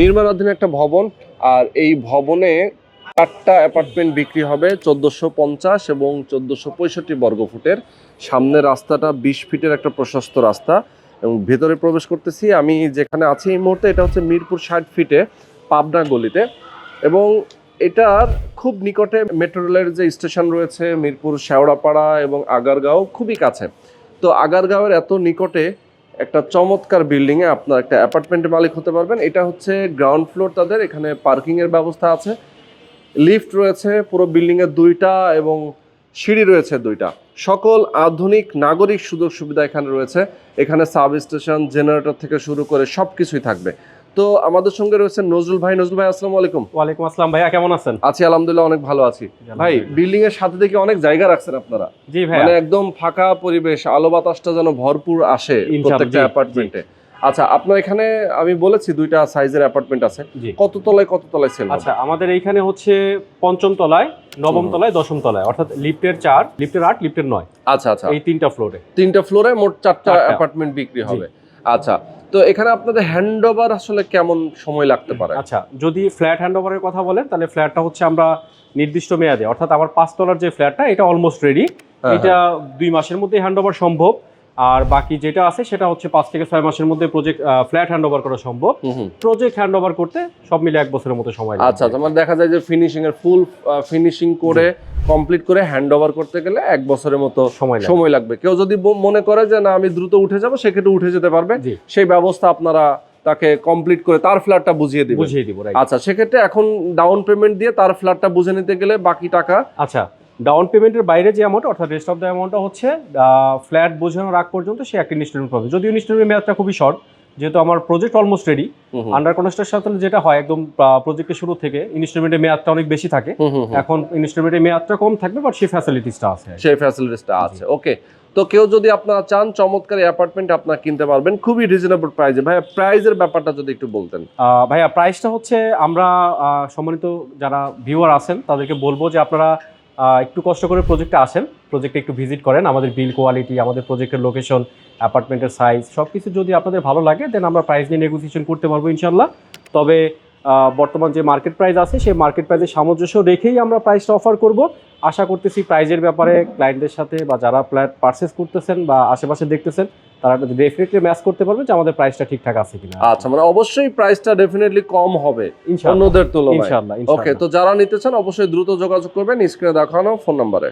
নির্মাণাধীন একটা ভবন, আর এই ভবনে চারটা অ্যাপার্টমেন্ট বিক্রি হবে, চোদ্দোশো পঞ্চাশ এবং চোদ্দোশো পঁয়ষট্টি বর্গ ফুটের। সামনের রাস্তাটা বিশ ফিটের একটা প্রশস্ত রাস্তা এবং ভেতরে প্রবেশ করতেছি। আমি যেখানে আছি এই মুহূর্তে এটা হচ্ছে মিরপুর ষাট ফিটে পাবনা গলিতে এবং এটার খুব নিকটে মেট্রো রেলের যে স্টেশন রয়েছে মিরপুর শেওড়াপাড়া এবং আগারগাঁও খুবই কাছে। তো আগারগাঁওয়ের এত নিকটে একটা চমৎকার বিল্ডিংয়ে আপনার একটা অ্যাপার্টমেন্টের মালিক হতে পারবেন। এটা হচ্ছে গ্রাউন্ড ফ্লোর তাদের, এখানে পার্কিংয়ের ব্যবস্থা আছে। লিফট রয়েছে, পুরো বিল্ডিংয়ে দুইটা এবং সিঁড়ি রয়েছে দুইটা। সকল আধুনিক নাগরিক সুযোগ সুবিধা এখানে রয়েছে। এখানে সাব স্টেশন জেনারেটর থেকে শুরু করে সব কিছুই থাকবে। তো আমাদের সঙ্গে রয়েছে নজরুল ভাই। নজরুল ভাই আসসালামু আলাইকুম। ওয়ালাইকুম আসসালাম ভাইয়া কেমন আছেন? আছি আলহামদুলিল্লাহ অনেক ভালো আছি। ভাই বিল্ডিং এর সাথে দেখি অনেক জায়গা রাখছেন আপনারা। জি ভাইয়া। মানে একদম ফাঁকা পরিবেশ আলো বাতাসটা যেন ভরপুর আসে প্রত্যেকটা অ্যাপার্টমেন্টে আচ্ছা আপনার এখানে আমি বলেছি দুইটা সাইজের অ্যাপার্টমেন্ট আছে। কত তলায় কত তলায় সেল আচ্ছা আমাদের এইখানে হচ্ছে পঞ্চম তলায় নবম তলায় দশম তলায়। অর্থাৎ লিফটের চার লিফটের আট লিফটের নয়। আচ্ছা আচ্ছা। এই তিনটা ফ্লোরে তিনটা ফ্লোরে মোট চারটা। অ্যাপার্টমেন্ট বিক্রি হবে। আচ্ছা তো এখানে আপনাদের হ্যান্ডওভার আসলে কেমন সময় লাগতে পারে? আচ্ছা যদি ফ্ল্যাট হ্যান্ড ওভারের কথা বলেন তাহলে ফ্ল্যাটটা হচ্ছে আমরা নির্দিষ্ট মেয়াদে অর্থাৎ আমার পাঁচ তলার যে ফ্ল্যাটটা এটা অলমোস্ট রেডি হ্যাঁ, এটা দুই মাসের মধ্যে হ্যান্ড ওভার সম্ভব। আর বাকি যেটা আছে সেটা হচ্ছে পাঁচ থেকে ছয় মাসের মধ্যে প্রজেক্ট ফ্ল্যাট হ্যান্ড ওভার করা সম্ভব। প্রজেক্ট হ্যান্ড ওভার করতে সব মিলে এক বছরের মতো সময় আচ্ছা আচ্ছা মানে দেখা যায় যে ফিনিশিং এর ফুল ফিনিশিং করে কমপ্লিট করে হ্যান্ড ওভার করতে গেলে এক বছরের মতো সময় লাগবে। সময় লাগবে। কেউ যদি মনে করে যে না আমি দ্রুত উঠে যাব সেক্ষেত্রে উঠে যেতে পারবে। সেই ব্যবস্থা আপনারা তাকে কমপ্লিট করে তার ফ্ল্যাটটা বুঝিয়ে দিবেন। বুঝিয়ে দিব আচ্ছা সেক্ষেত্রে এখন ডাউন পেমেন্ট দিয়ে তার ফ্ল্যাটটা বুঝে নিতে গেলে বাকি টাকা? আচ্ছা ডাউন পেমেন্টের বাইরে যে অ্যামাউন্ট অর্থাৎ রেস্ট অফ দ্য অ্যামাউন্টটা হচ্ছে ফ্ল্যাট বোঝানোর আগ পর্যন্ত সে একটা ইনস্টলমেন্ট পাবে যদিও ইনস্টলমেন্ট মেয়াদটা খুবই শর্ট যেহেতু আমার project almost ready. Under construction যেটা হয় একদম প্রজেক্টের শুরু থেকে ইনস্টলমেন্টের মেয়াদটা অনেক বেশি থাকে। এখন ইনস্টলমেন্টের মেয়াদটা কম থাকবে বাট সেই ফ্যাসিলিটিসটা আছে। সেই ফ্যাসিলিটিসটা আছে ওকে তো কেউ যদি আপনারা চান চমৎকার অ্যাপার্টমেন্ট আপনারা কিনতে পারবেন খুবই রিজনেবল প্রাইসে ভাই প্রাইজের ব্যাপারটা যদি একটু বলতেন। আহ, ভাইয়া প্রাইসটা হচ্ছে আমরা সম্মানিত যারা ভিউয়ার আছেন তাদেরকে বলব যে আপনারা একটু কষ্ট করে প্রজেক্টে আসেন প্রজেক্টে একটু ভিজিট করেন। আমাদের বিল কোয়ালিটি আমাদের প্রজেক্টের লোকেশন অ্যাপার্টমেন্টের সাইজ সব কিছু যদি আপনাদের ভালো লাগে দেন আমরা প্রাইস নিয়ে নেগোসিয়েশন করতে পারব ইনশাল্লাহ তবে বর্তমান যে মার্কেট প্রাইস আছে, সেই মার্কেট প্রাইসের সামঞ্জস্য রেখেই আমরা প্রাইসটা অফার করব। আশা করতেছি প্রাইজের ব্যাপারে ক্লায়েন্টদের সাথে বা যারা ফ্ল্যাট পারচেস করতেছেন বা আশেপাশে দেখতেছেন তারা ডেফিনেটলি ম্যাচ করতে পারবে যে আমাদের প্রাইসটা ঠিকঠাক আছে কিনা। আচ্ছা মানে অবশ্যই প্রাইসটা ডেফিনেটলি কম হবে ইনশাআল্লাহ। অন্যদের তুলনায়। ইনশাআল্লাহ ওকে তো যারা নিতে চান অবশ্যই দ্রুত যোগাযোগ করবেন স্ক্রিনে দেখানো ফোন নাম্বারে